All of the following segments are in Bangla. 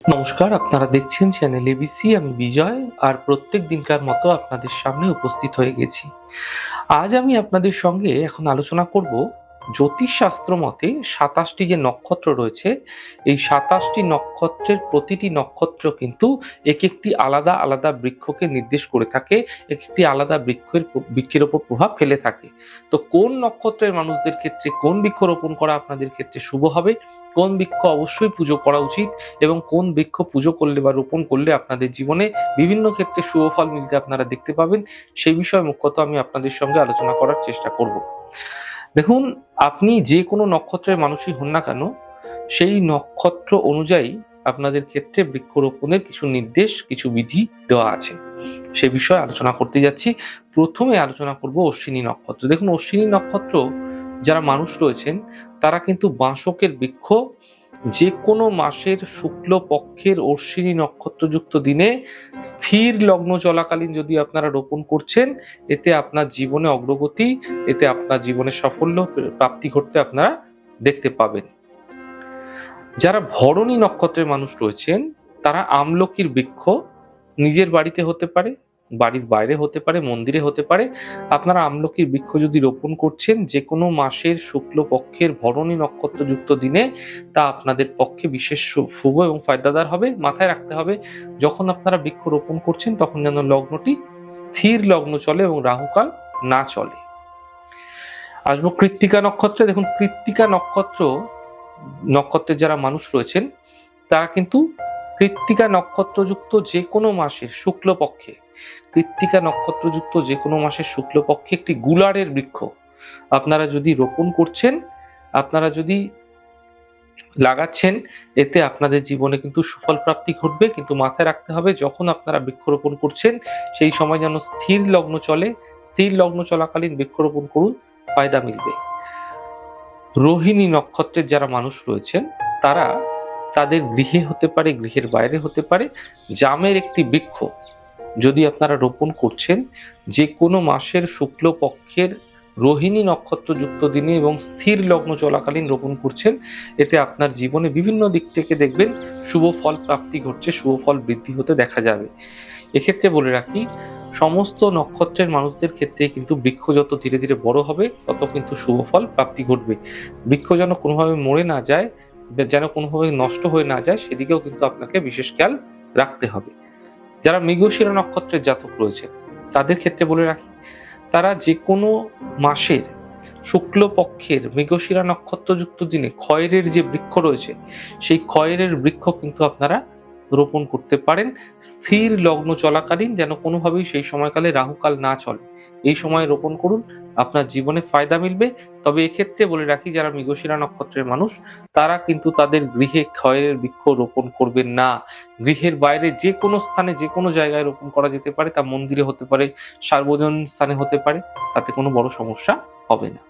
নমস্কার, আপনারা দেখছেন চ্যানেল এবিসি আমি বিজয়, আর প্রত্যেক দিনকার মতো আপনাদের সামনে উপস্থিত হয়ে গেছি। আজ আমি আপনাদের সঙ্গে এখন আলোচনা করব জ্যোতিষশাস্ত্র মতে সাতাশটি যে নক্ষত্র রয়েছে, এই সাতাশটি নক্ষত্রের প্রতিটি নক্ষত্র কিন্তু এক একটি আলাদা আলাদা বৃক্ষকে নির্দেশ করে থাকে এক একটি আলাদা বৃক্ষের বৃক্ষের ওপর প্রভাব ফেলে থাকে। তো কোন নক্ষত্রের মানুষদের ক্ষেত্রে কোন বৃক্ষ রোপণ করা আপনাদের ক্ষেত্রে শুভ হবে? কোন বৃক্ষ অবশ্যই পুজো করা উচিত এবং কোন বৃক্ষ পুজো করলে বা রোপণ করলে আপনাদের জীবনে বিভিন্ন ক্ষেত্রে শুভ ফল মিলতে আপনারা দেখতে পাবেন। সেই বিষয়ে মুখ্যত আমি আপনাদের সঙ্গে আলোচনা করার চেষ্টা করব। দেখুন, আপনি যে কোনো নক্ষত্রের মানুষই হন না কেন, সেই নক্ষত্র অনুযায়ী আপনাদের ক্ষেত্রে বৃক্ষরোপণের কিছু নির্দেশ, কিছু বিধি দেওয়া আছে। সে বিষয়ে আলোচনা করতে যাচ্ছি। প্রথমে আলোচনা করব অশ্বিনী নক্ষত্র। দেখুন, অশ্বিনী নক্ষত্র যারা মানুষ রয়েছেন, তারা কিন্তু বাঁশকের বৃক্ষ যে কোনো মাসের শুক্ল পক্ষের অশ্বিনী নক্ষত্রযুক্ত দিনে স্থির লগ্ন চলাকালীন যদি আপনারা রোপণ করছেন, এতে আপনার জীবনে অগ্রগতি, এতে আপনার জীবনে সাফল্য প্রাপ্তি ঘটতে আপনারা দেখতে পাবেন। যারা ভরণী নক্ষত্রের মানুষ রয়েছেন, তারা আমলকির বৃক্ষ নিজের বাড়িতে হতে পারে বাড়ির বাইরে হতে পারে, মন্দিরে হতে পারে। আপনারা আমলকির বৃক্ষ যদি রোপণ করছেন যে কোনো মাসের শুক্ল পক্ষের ভরণী নক্ষত্রযুক্ত দিনে, তা আপনাদের পক্ষে বিশেষ শুভ এবং ফায়দাদার হবে। মাথায় রাখতে হবে, যখন আপনারা বৃক্ষ রোপণ করছেন, তখন যেন লগ্নটি স্থির লগ্ন চলে এবং রাহুকাল না চলে। আসব কৃত্তিকা নক্ষত্রে। দেখুন, কৃত্তিকা নক্ষত্র, নক্ষত্রের যারা মানুষ রয়েছেন, তারা কিন্তু কৃত্তিকা নক্ষত্রযুক্ত যে কোনো মাসের শুক্লপক্ষে, কৃত্তিকা নক্ষত্রযুক্ত যে কোনো মাসের শুক্লপক্ষে একটি গুলারের বৃক্ষ। আপনারা যদি রোপণ করছেন, আপনারা যদি লাগাচ্ছেন, এতে আপনাদের জীবনে কিন্তু সুফল প্রাপ্তি ঘটবে। কিন্তু মাথায় রাখতে হবে, যখন আপনারা বৃক্ষরোপণ করছেন, সেই সময় যেন স্থির লগ্ন চলে। স্থির লগ্ন চলাকালীন বৃক্ষরোপণ করুন, ফায়দা মিলবে। রোহিণী নক্ষত্রের যারা মানুষ রয়েছেন, তারা তাদের গৃহে হতে পারে, গৃহের বাইরে হতে পারে, জামের একটি বৃক্ষ। যদি আপনারা রোপণ করছেন, যে কোনো মাসের শুক্ল পক্ষের রোহিণী নক্ষত্রযুক্ত দিনে এবং স্থির লগ্ন চলাকালীন রোপণ করছেন, এতে আপনার জীবনে বিভিন্ন দিক থেকে দেখবেন শুভ ফল প্রাপ্তি ঘটছে, শুভ ফল বৃদ্ধি হতে দেখা যাবে। এক্ষেত্রে বলে রাখি, সমস্ত নক্ষত্রের মানুষদের ক্ষেত্রে কিন্তু বৃক্ষ যত ধীরে ধীরে বড় হবে, তত কিন্তু শুভ ফল প্রাপ্তি ঘটবে। বৃক্ষ যেন কোনোভাবে মরে না যায় যেন কোনোভাবে নষ্ট হয়ে না যায়, সেদিকেও কিন্তু আপনাকে বিশেষ খেয়াল রাখতে হবে। যারা মৃগশিরা নক্ষত্রের জাতক রয়েছে, তাদের ক্ষেত্রে বলে রাখি, তারা যে কোনো মাসের শুক্ল পক্ষের মৃগশিরা নক্ষত্রযুক্ত দিনে খয়েরের যে বৃক্ষ রয়েছে, সেই খয়েরের বৃক্ষ কিন্তু আপনারা রোপণ করতে পারেন। স্থির লগ্ন চলাকালীন যেন কোনোভাবেই সেই সময়কালে রাহুকাল না চলে। এই সময় রোপণ করুন। আপনার জীবনে ফায়দা মিলবে। তবে এক্ষেত্রে বলে রাখি, যারা মৃগশিরা নক্ষত্রের মানুষ, তারা কিন্তু তাদের গৃহে ক্ষয়ের বৃক্ষ রোপণ করবেন না। গৃহের বাইরে যে কোনো স্থানে, যে কোনো জায়গায় রোপণ করা যেতে পারে, তা মন্দিরে হতে পারে, সার্বজনীন স্থানে হতে পারে, তাতে কোনো বড় সমস্যা হবে না।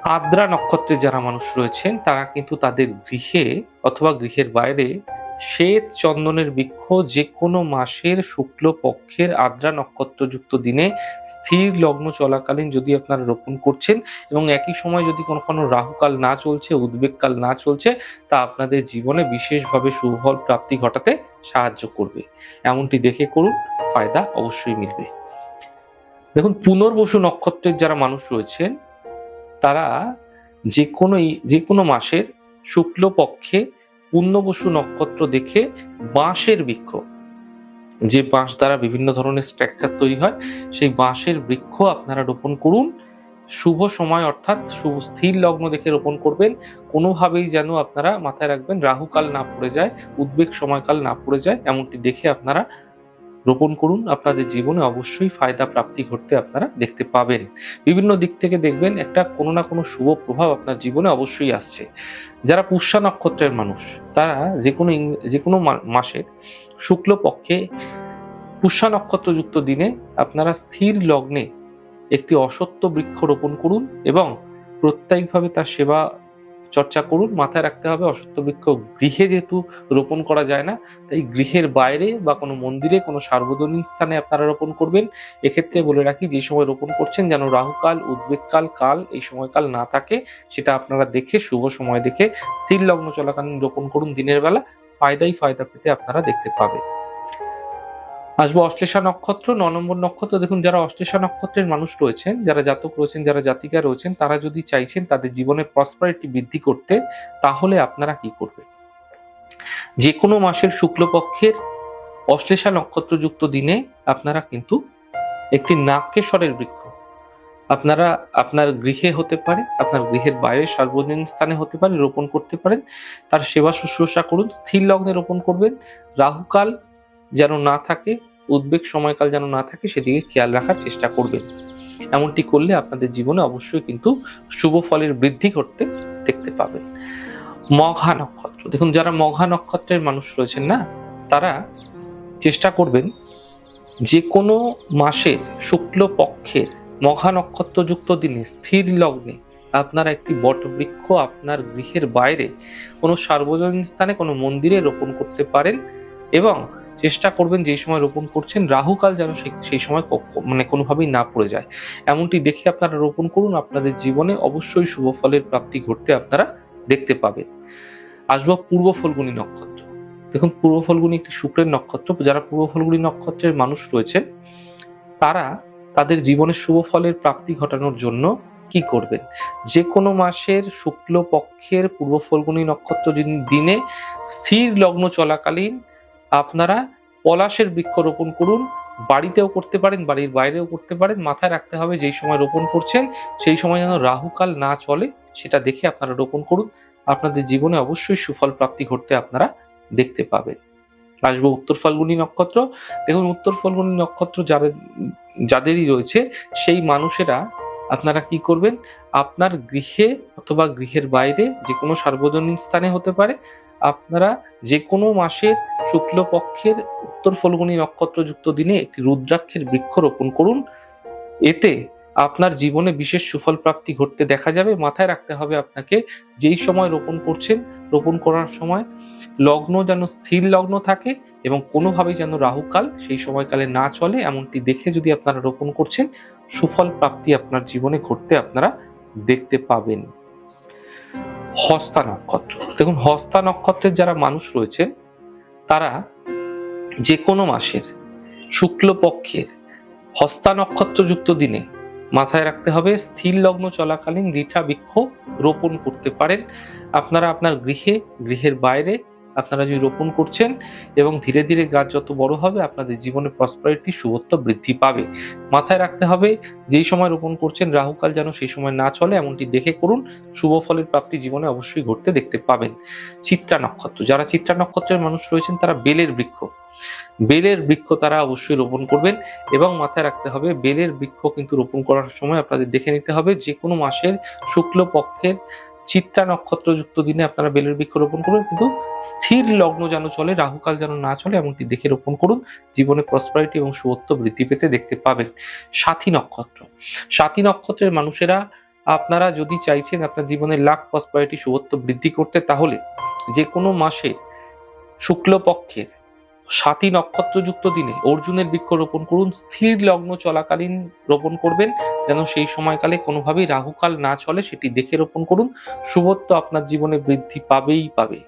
আদ্রা নক্ষত্রের যারা মানুষ রয়েছেন, তারা কিন্তু তাদের গৃহে অথবা গৃহের বাইরে শ্বেত চন্দনের বৃক্ষ যে কোনো মাসের শুক্ল পক্ষের আদ্রা নক্ষত্রযুক্ত দিনে স্থির লগ্ন চলাকালীন যদি আপনারা রোপণ করছেন এবং একই সময় যদি কোনো কোনো রাহুকাল না চলছে, উদ্বেগকাল না চলছে, তা আপনাদের জীবনে বিশেষভাবে সুফল প্রাপ্তি ঘটাতে সাহায্য করবে। এমনটি দেখে করুন, ফায়দা অবশ্যই মিলবে। দেখুন, পুনর্বসু নক্ষত্রের যারা মানুষ রয়েছেন, তারা যে কোনো যে কোনো মাসের শুক্ল পক্ষে পূর্ণবসু নক্ষত্র দেখে বাঁশের বৃক্ষ। যে বাঁশ দ্বারা বিভিন্ন ধরনের স্ট্রাকচার তৈরি হয়, সেই বাঁশের বৃক্ষ আপনারা রোপণ করুন। শুভ সময় অর্থাৎ শুভ স্থির লগ্ন দেখে রোপণ করবেন। কোনোভাবেই যেন আপনারা মাথায় রাখবেন রাহুকাল না পড়ে যায়, উদ্বেগ সময়কাল না পড়ে যায়, এমনটি দেখে আপনারা রোপণ করুন। আপনাদের জীবনে অবশ্যই ফায়দা, প্রাপ্তি ঘটতে আপনারা দেখতে পাবেন। বিভিন্ন দিক থেকে দেখবেন একটা কোনো না কোনো শুভ প্রভাব আপনার জীবনে অবশ্যই আসছে। যারা পুষ্যা নক্ষত্রের মানুষ, তারা যে কোনো যে কোনো মাসের শুক্ল পক্ষে পুষ্যা নক্ষত্রযুক্ত দিনে আপনারা স্থির লগ্নে একটি অসত্য বৃক্ষ রোপণ করুন এবং প্রত্যেকভাবে তার সেবা চর্চা করুন, মাথায় রাখতে হবে অসত্য বৃক্ষ গৃহে যেহেতু রোপণ করা যায় না, তাই গৃহের বাইরে বা কোনো মন্দিরে, কোনো সার্বজনীন স্থানে আপনারা রোপণ করবেন। এক্ষেত্রে বলে রাখি, যে সময় রোপণ করছেন যেন রাহুকাল, উদ্বেগকাল, কাল এই সময়কাল না থাকে, সেটা আপনারা দেখে, শুভ সময় দেখে, স্থির লগ্ন চলাকালীন রোপণ করুন দিনের বেলা। ফায়দাই ফায়দা পেতে আপনারা দেখতে পাবেন। আসব অশ্লেষা নক্ষত্র, ন নম্বর নক্ষত্র। দেখুন, যারা অশ্লেষা নক্ষত্রের মানুষ রয়েছেন, যারা জাতক রয়েছেন, যারা জাতিকা রয়েছেন, তারা যদি চাইছেন তাদের জীবনে প্রসপারিটি বৃদ্ধি করতে, তাহলে আপনারা কি করবেন? যে কোনো মাসের শুক্লপক্ষের অশ্লেষা নক্ষত্রযুক্ত দিনে আপনারা কিন্তু একটি নাক্যেশ্বরের বৃক্ষ। আপনারা আপনার গৃহে হতে পারে, আপনার গৃহের বাইরে সার্বজনীন স্থানে হতে পারে, রোপণ করতে পারেন। তার সেবা শুশ্রূষা করুন, স্থির লগ্নে রোপণ করবেন। রাহুকাল যেন না থাকে, উদ্বেগ সময়কাল যেন না থাকে, সেদিকে খেয়াল রাখার চেষ্টা করবেন। এমনটি করলে আপনাদের জীবনে অবশ্যই কিন্তু শুভ ফলের বৃদ্ধি করতে দেখতে পাবেন। মঘা নক্ষত্র। দেখুন, যারা মঘা নক্ষত্রের মানুষ রয়েছেন না, তারা চেষ্টা করবেন যে কোনো মাসের শুক্ল পক্ষের মঘা নক্ষত্রযুক্ত দিনে, স্থির লগ্নে আপনারা একটি বটবৃক্ষ আপনার গৃহের বাইরে কোনো সার্বজনীন স্থানে কোনো মন্দিরে রোপণ করতে পারেন এবং চেষ্টা করবেন যেই সময় রোপণ করছেন, রাহুকাল যেন সেই- সময় মানে কোনোভাবেই না পড়ে যায়। এমনটি দেখে আপনারা রোপণ করুন, আপনাদের জীবনে অবশ্যই শুভ ফলের প্রাপ্তি ঘটতে আপনারা দেখতে পাবেন। আসব পূর্ব ফলগুনি নক্ষত্র। দেখুন, পূর্ব ফলগুনি একটি শুক্রের নক্ষত্র। যারা পূর্ব ফলগুনি নক্ষত্রের মানুষ রয়েছেন, তারা তাদের জীবনে শুভ ফলের প্রাপ্তি ঘটানোর জন্য কি করবেন? যে কোনো মাসের শুক্ল পক্ষের পূর্ব ফলগুনি নক্ষত্র দিনে স্থির লগ্ন চলাকালীন আপনারা পলাশের বৃক্ষ রোপণ করুন, বাড়িতেও করতে পারেন, বাড়ির বাইরেও করতে পারেন, মাথায় রাখতে হবে যেই সময় রোপণ করছেন, সেই সময় যেন রাহুকাল না চলে, সেটা দেখে আপনারা রোপণ করুন। আপনাদের জীবনে অবশ্যই সুফল প্রাপ্তি ঘটতে আপনারা দেখতে পাবেন। আসব উত্তর ফাল্গুনী নক্ষত্র। দেখুন, উত্তর ফাল্গুনী নক্ষত্র যাদের, যাদেরই রয়েছে, সেই মানুষেরা আপনারা কি করবেন? আপনার গৃহে অথবা গৃহের বাইরে যে কোনো সার্বজনীন স্থানে হতে পারে আপনারা যে কোনো মাসের শুক্লপক্ষের উত্তর ফলগুনি নক্ষত্রযুক্ত দিনে একটি রুদ্রাক্ষের বৃক্ষ রোপণ করুন। এতে আপনার জীবনে বিশেষ সুফল প্রাপ্তি ঘটতে দেখা যাবে। মাথায় রাখতে হবে আপনাকে যেই সময় রোপণ করছেন, রোপণ করার সময় লগ্ন যেন স্থির লগ্ন থাকে এবং কোনোভাবেই যেন রাহুকাল সেই সময়কালে না চলে। এমনটি দেখে যদি আপনারা রোপণ করছেন, সুফল প্রাপ্তি আপনার জীবনে ঘটতে আপনারা দেখতে পাবেন। হস্তা নক্ষত্র। দেখুন, হস্তা নক্ষত্রের যারা মানুষ রয়েছেন, তারা যে কোনো মাসের শুক্লপক্ষের হস্তা নক্ষত্রযুক্ত দিনে মাথায় রাখতে হবে, স্থির লগ্ন চলাকালীন রিঠা বৃক্ষ রোপণ করতে পারেন। আপনারা আপনার গৃহে, গৃহের বাইরে আপনারা যদি রোপণ করছেন এবং ধীরে ধীরে গাছ যত বড় হবে, আপনাদের জীবনে প্রসপারিটি শুভত্ব বৃদ্ধি পাবে। মাথায় রাখতে হবে, যেই সময় রোপণ করছেন, রাহুকাল যেন সেই সময় না চলে, এমনটি দেখে করুন। শুভ ফলের প্রাপ্তি জীবনে অবশ্যই ঘটতে দেখতে পাবেন। চিত্রা নক্ষত্র, যারা চিত্রা নক্ষত্রের মানুষ রয়েছেন, তারা বেলের বৃক্ষ। বেলের বৃক্ষ তারা অবশ্যই রোপণ করবেন এবং মাথায় রাখতে হবে, বেলের বৃক্ষ কিন্তু রোপণ করার সময় আপনাদের দেখে নিতে হবে যে কোনো মাসের শুক্ল পক্ষের চিত্রা নক্ষত্রযুক্ত দিনে আপনারা বেলের বৃক্ষ রোপণ করবেন কিন্তু স্থির লগ্ন যেন চলে, রাহুকাল যেন না চলে, এমনটি দেখে রোপণ করুন। জীবনে প্রসপারিটি এবং শুভত্ব বৃদ্ধি পেতে দেখতে পাবেন। সাথী নক্ষত্র। সাথী নক্ষত্রের মানুষেরা আপনারা যদি চাইছেন আপনার জীবনে লাখ প্রসপারিটি শুভত্ব বৃদ্ধি করতে, তাহলে যে কোনো মাসে শুক্লপক্ষের সাতী নক্ষত্রযুক্ত দিনে অর্জুনের বৃক্ষ রোপণ করুন, স্থির লগ্ন চলাকালীন রোপণ করবেন, যেন সেই সময়কালে কোনোভাবেই রাহুকাল না চলে, সেটি দেখে রোপণ করুন, শুভত্ব আপনার জীবনে বৃদ্ধি পাবেই পাবে।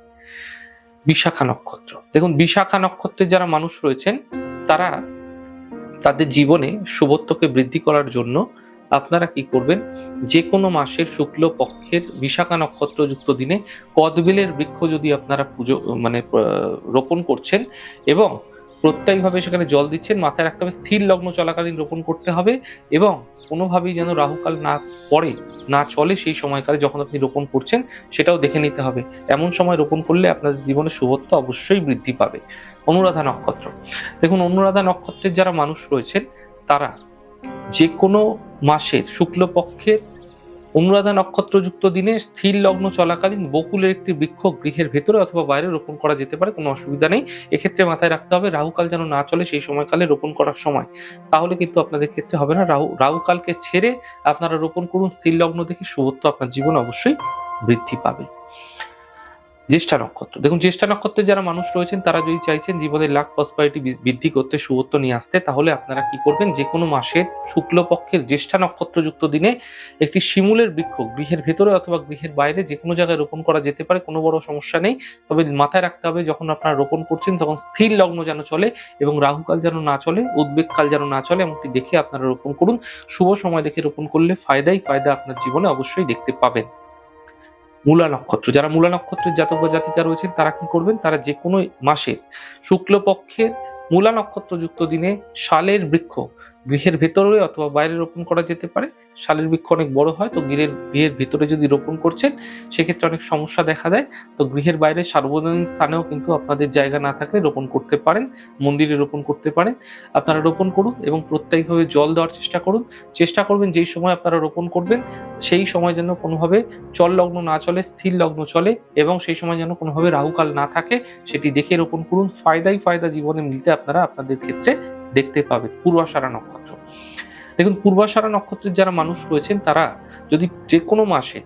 বিশাখা নক্ষত্র। দেখুন, বিশাখা নক্ষত্রে যারা মানুষ রয়েছেন, তারা তাদের জীবনে শুভত্বকে বৃদ্ধি করার জন্য আপনারা কি করবেন? যে কোনো মাসের শুক্ল পক্ষের বিশাখা নক্ষত্রযুক্ত দিনে কদবেলের বৃক্ষ যদি আপনারা পুজো মানে রোপণ করছেন এবং প্রত্যয়ভাবে সেখানে জল দিচ্ছেন, মাথায় রাখতে হবে স্থির লগ্ন চলাকালীন রোপণ করতে হবে এবং কোনোভাবেই যেন রাহুকাল না পড়ে, না চলে সেই সময়কালে যখন আপনি রোপণ করছেন, সেটাও দেখে নিতে হবে। এমন সময় রোপণ করলে আপনাদের জীবনে শুভত্ব অবশ্যই বৃদ্ধি পাবে। অনুরাধা নক্ষত্র। দেখুন, অনুরাধা নক্ষত্রের যারা মানুষ রয়েছেন, তারা যে কোনো মাসের শুক্লপক্ষের অনুরাধা নক্ষত্রযুক্ত দিনে স্থির লগ্ন চলাকালীন বকুলের একটি বৃক্ষ গৃহের ভেতরে অথবা বাইরে রোপণ করা যেতে পারে, কোনো অসুবিধা নেই। এক্ষেত্রে মাথায় রাখতে হবে, রাহুকাল যেন না চলে সেই সময়কালে রোপণ করার সময়। তাহলে কিন্তু আপনাদের ক্ষেত্রে হবে না, রাহু, রাহুকালকে ছেড়ে আপনারা রোপণ করুন। স্থির লগ্ন দেখে শুভত্ব আপনার জীবন অবশ্যই বৃদ্ধি পাবে। জ্যেষ্ঠা নক্ষত্র। দেখুন, জ্যেষ্ঠা নক্ষত্রে যারা মানুষ রয়েছেন, তারা যদি চাইছেন জীবনের লাখ প্রসপারিটি বৃদ্ধি করতে শুভত্ব নিয়ে আসতে, তাহলে আপনারা কি করবেন? যে কোনো মাসের শুক্লপক্ষের জ্যেষ্ঠা নক্ষত্রযুক্ত দিনে একটি শিমুলের বৃক্ষ, গৃহের ভেতরে অথবা গৃহের বাইরে যে কোনো জায়গায় রোপণ করা যেতে পারে, কোনো বড় সমস্যা নেই। তবে মাথায় রাখতে হবে, যখন আপনারা রোপণ করছেন, তখন স্থির লগ্ন যেন চলে এবং রাহুকাল যেন না চলে, উদ্বেগকাল যেন না চলে, এমনটি দেখে আপনারা রোপণ করুন। শুভ সময় দেখে রোপণ করলে ফায়দাই ফায়দা আপনার জীবনে অবশ্যই দেখতে পাবেন। মূলা নক্ষত্র, যারা মূলা নক্ষত্রের জাতক বা জাতিকা রয়েছেন, তারা কি করবেন? তারা যে কোনো মাসের শুক্লপক্ষের মূলা নক্ষত্রযুক্ত দিনে শালের বৃক্ষ গৃহের ভেতরে অথবা বাইরে রোপণ করা যেতে পারে। শালের বৃক্ষ অনেক বড় হয়, তো গৃহের গৃহের ভেতরে যদি রোপণ করছেন, সেক্ষেত্রে অনেক সমস্যা দেখা দেয়। তো গৃহের বাইরে সার্বজনীন স্থানেও কিন্তু আপনাদের জায়গা না থাকলে রোপণ করতে পারেন, মন্দিরে রোপণ করতে পারেন। আপনারা রোপণ করুন এবং প্রত্যেকভাবে জল দেওয়ার চেষ্টা করুন। চেষ্টা করবেন যেই সময় আপনারা রোপণ করবেন, সেই সময় যেন কোনোভাবে চল লগ্ন না চলে, স্থির লগ্ন চলে এবং সেই সময় যেন কোনোভাবে রাহুকাল না থাকে, সেটি দেখে রোপণ করুন। ফায়দাই ফায়দা জীবনে মিলতে আপনারা, আপনাদের ক্ষেত্রে দেখতে পাবে পূর্বাশারা নক্ষত্র। দেখুন পূর্বাশারা নক্ষত্রের যারা মানুষ রয়েছেন, তারা যদি যে কোনো মাসে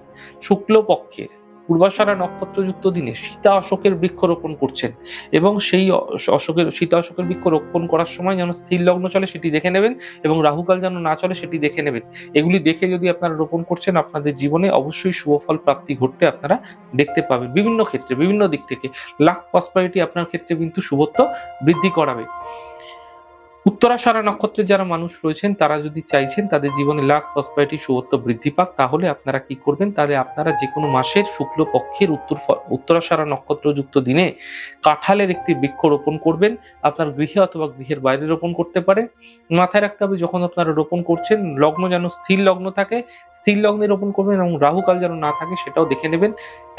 শুক্লপক্ষের পূর্বাশারা নক্ষত্রযুক্ত দিনে সীতা অশোকের বৃক্ষ রোপণ করছেন এবং সেই অশোকের, সীতা অশোকের বৃক্ষ রোপণ করার সময় যেন স্থির লগ্ন চলে, সেটি দেখে নেবেন এবং রাহুকাল যেন না চলে, সেটি দেখে নেবেন। এগুলি দেখে যদি আপনারা রোপণ করছেন, আপনাদের জীবনে অবশ্যই শুভফল প্রাপ্তি ঘটতে আপনারা দেখতে পাবেন বিভিন্ন ক্ষেত্রে, বিভিন্ন দিক থেকে। লাখ প্রসপারিটি আপনার ক্ষেত্রে কিন্তু শুভত্ব বৃদ্ধি করাবে। উত্তরাশারা নক্ষত্রের যারা মানুষ রয়েছেন, তারা যদি চাইছেন তাদের জীবনে লাখ প্রসপারিটি শুভত্ব বৃদ্ধি পাক, তাহলে আপনারা কি করবেন? তাহলে আপনারা যে কোনো মাসের শুক্ল পক্ষের উত্তর উত্তরাশারা নক্ষত্রযুক্ত দিনে কাঁঠালের একটি বৃক্ষ রোপণ করবেন। আপনার গৃহে অথবা গৃহের বাইরে রোপণ করতে পারেন। মাথায় রাখতে হবে যখন আপনারা রোপণ করছেন, লগ্ন যেন স্থির লগ্ন থাকে, স্থির লগ্নে রোপণ করবেন এবং রাহুকাল যেন না থাকে, সেটাও দেখে নেবেন।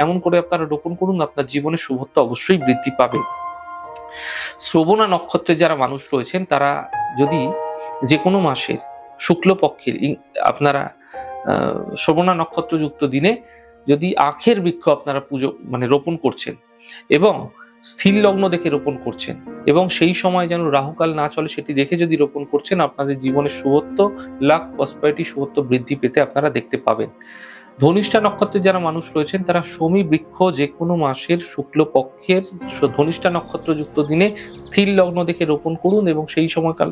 এমন করে আপনারা রোপণ করুন, আপনার জীবনে শুভত্ব অবশ্যই বৃদ্ধি পাবে। শ্রবণা নক্ষত্রে যারা মানুষ রয়েছেন, তারা যদি যে কোনো মাসের শুক্লপক্ষের আপনারা শ্রবণা নক্ষত্রযুক্ত দিনে যদি আখের বৃক্ষ আপনারা পুজো মানে রোপণ করছেন এবং স্থির লগ্ন দেখে রোপণ করছেন এবং সেই সময় যেন রাহুকাল না চলে সেটি দেখে যদি রোপণ করছেন, আপনাদের জীবনের শুভত্ব, লাখ, প্রসপারিটি, শুভত্ব বৃদ্ধি পেতে আপনারা দেখতে পাবেন। ধনিষ্ঠা নক্ষত্রে যারা মানুষ রয়েছেন, তারা শমী, বৃক্ষ যে কোনো মাসের শুক্লপক্ষের ধনিষ্ঠা নক্ষত্রযুক্ত দিনে স্থির লগ্ন দেখে রোপণ করুন এবং সেই সময়কাল,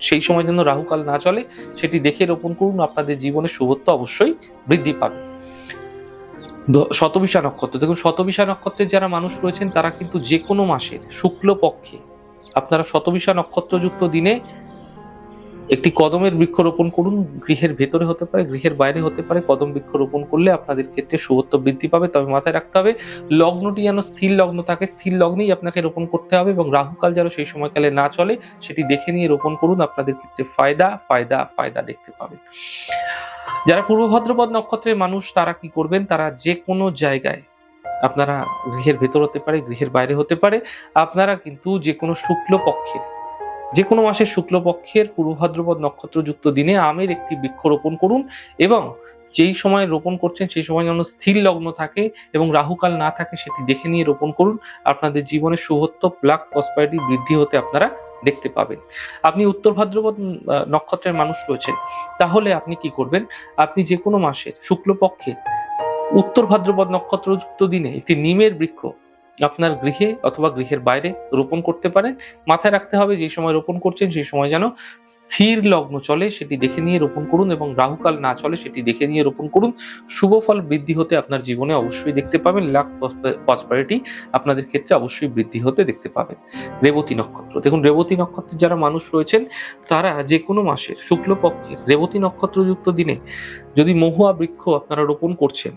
সেই সময় যেন রাহুকাল না চলে, সেটি দেখে রোপণ করুন। আপনাদের জীবনে শুভত্ব অবশ্যই বৃদ্ধি পাবে। শতবিশা নক্ষত্র। দেখুন, শতবিশা নক্ষত্রের যারা মানুষ রয়েছেন, তারা কিন্তু যে কোনো মাসের শুক্লপক্ষে আপনারা শতবিশা নক্ষত্রযুক্ত দিনে একটি কদমের বৃক্ষ রোপণ করুন, গৃহের ভেতরে হতে পারে, গৃহের বাইরে হতে পারে। কদম বৃক্ষ রোপণ করলে আপনাদের ক্ষেত্রে শুভত্ব বৃদ্ধি পাবে, তবে মাথায় রাখতে হবে, লগ্নটি যেন স্থির লগ্ন থাকে, স্থির লগ্নেই আপনাকে রোপণ করতে হবে এবং রাহুকাল যেন সেই সময়কালে না চলে, সেটি দেখে নিয়ে রোপণ করুন, আপনাদের ক্ষেত্রে ফায়দা ফায়দা ফায়দা দেখতে পাবেন যারা পূর্ব ভদ্রপদ নক্ষত্রের মানুষ, তারা কি করবেন? তারা যে কোনো জায়গায়, আপনারা গৃহের ভেতর হতে পারে, গৃহের বাইরে হতে পারে, আপনারা কিন্তু যে কোনো শুক্ল পক্ষের যে কোনো মাসের শুক্লপক্ষের পূর্ব ভাদ্রপদ নক্ষত্রযুক্ত দিনে আমের একটি বৃক্ষ রোপণ করুন এবং যেই সময় রোপণ করছেন সেই সময় যেন স্থির লগ্ন থাকে এবং রাহুকাল না থাকে সেটি দেখে নিয়ে রোপণ করুন। আপনাদের জীবনে শুভত্ব প্লাক প্রসপারিটি বৃদ্ধি হতে আপনারা দেখতে পাবেন। আপনি উত্তর ভাদ্রপদ নক্ষত্রের মানুষ রয়েছেন, তাহলে আপনি কি করবেন? আপনি যে কোনো মাসের শুক্লপক্ষের উত্তর ভাদ্রপদ নক্ষত্রযুক্ত দিনে একটি নিমের বৃক্ষ আপনার গৃহে অথবা গৃহের বাইরে রোপণ করতে পারেন মাথায় রাখতে হবে যে সময় রোপণ করছেন, সেই সময় যেন স্থির লগ্ন চলে, সেটি দেখে নিয়ে রোপণ করুন এবং রাহুকাল না চলে, সেটি দেখে নিয়ে রোপণ করুন। শুভ ফল বৃদ্ধি হতে আপনার জীবনে অবশ্যই দেখতে পাবেন। লাখ প্রসপারিটি আপনাদের ক্ষেত্রে অবশ্যই বৃদ্ধি হতে দেখতে পাবেন। রেবতী নক্ষত্র, দেখুন রেবতী নক্ষত্রের যারা মানুষ রয়েছেন, তারা যে কোনো মাসের শুক্লপক্ষের রেবতী নক্ষত্রযুক্ত দিনে যদি মহুয়া বৃক্ষ আপনারা রোপণ করছেন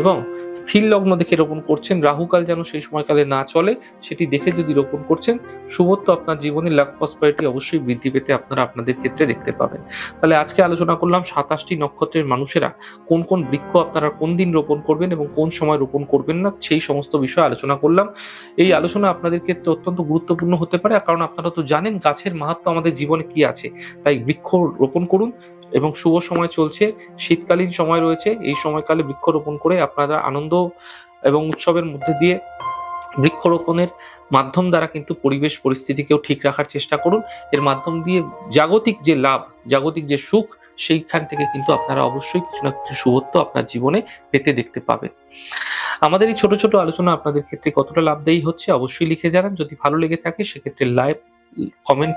এবং স্থির লগ্ন দেখে রোপণ করছেন। রাহুকাল যেন সেই সময়কালে না চলে, সেটি দেখে যদি রোপণ করছেন, শুভত্ব আপনার জীবনে লাখ প্রসপারিটি অবশ্যই বৃদ্ধি পেতে আপনারা আপনাদের ক্ষেত্রে দেখতে পাবেন। তাহলে আজকে আলোচনা করলাম সাতাশটি নক্ষত্রের মানুষেরা কোন কোন বৃক্ষ আপনারা কোন দিন রোপণ করবেন এবং কোন সময় রোপণ করবেন না, সেই সমস্ত বিষয়ে আলোচনা করলাম। এই আলোচনা আপনাদের ক্ষেত্রে অত্যন্ত গুরুত্বপূর্ণ হতে পারে, কারণ আপনারা তো জানেন গাছের মাহাত্ম আমাদের জীবনে কি আছে। তাই বৃক্ষ রোপণ করুন এবং শুভ সময় চলছে। শীতকালীন সময় রয়েছে। এই সময়কালে বৃক্ষরোপণ করে আপনারা আনন্দ এবং উৎসবের মধ্যে দিয়ে বৃক্ষরোপণের মাধ্যম দ্বারা কিন্তু পরিবেশ পরিস্থিতিকেও ঠিক রাখার চেষ্টা করুন। এর মাধ্যম দিয়ে জাগতিক যে লাভ, জাগতিক যে সুখ, সেইখান থেকে কিন্তু আপনারা অবশ্যই কিছু না কিছু শুভত্ব আপনার জীবনে পেতে দেখতে পাবেন। আমাদের এই ছোট ছোট আলোচনা আপনাদের ক্ষেত্রে কতটা লাভদায়ী হচ্ছে অবশ্যই লিখে জানান। যদি ভালো লেগে থাকে, সেক্ষেত্রে লাইভ কমেন্ট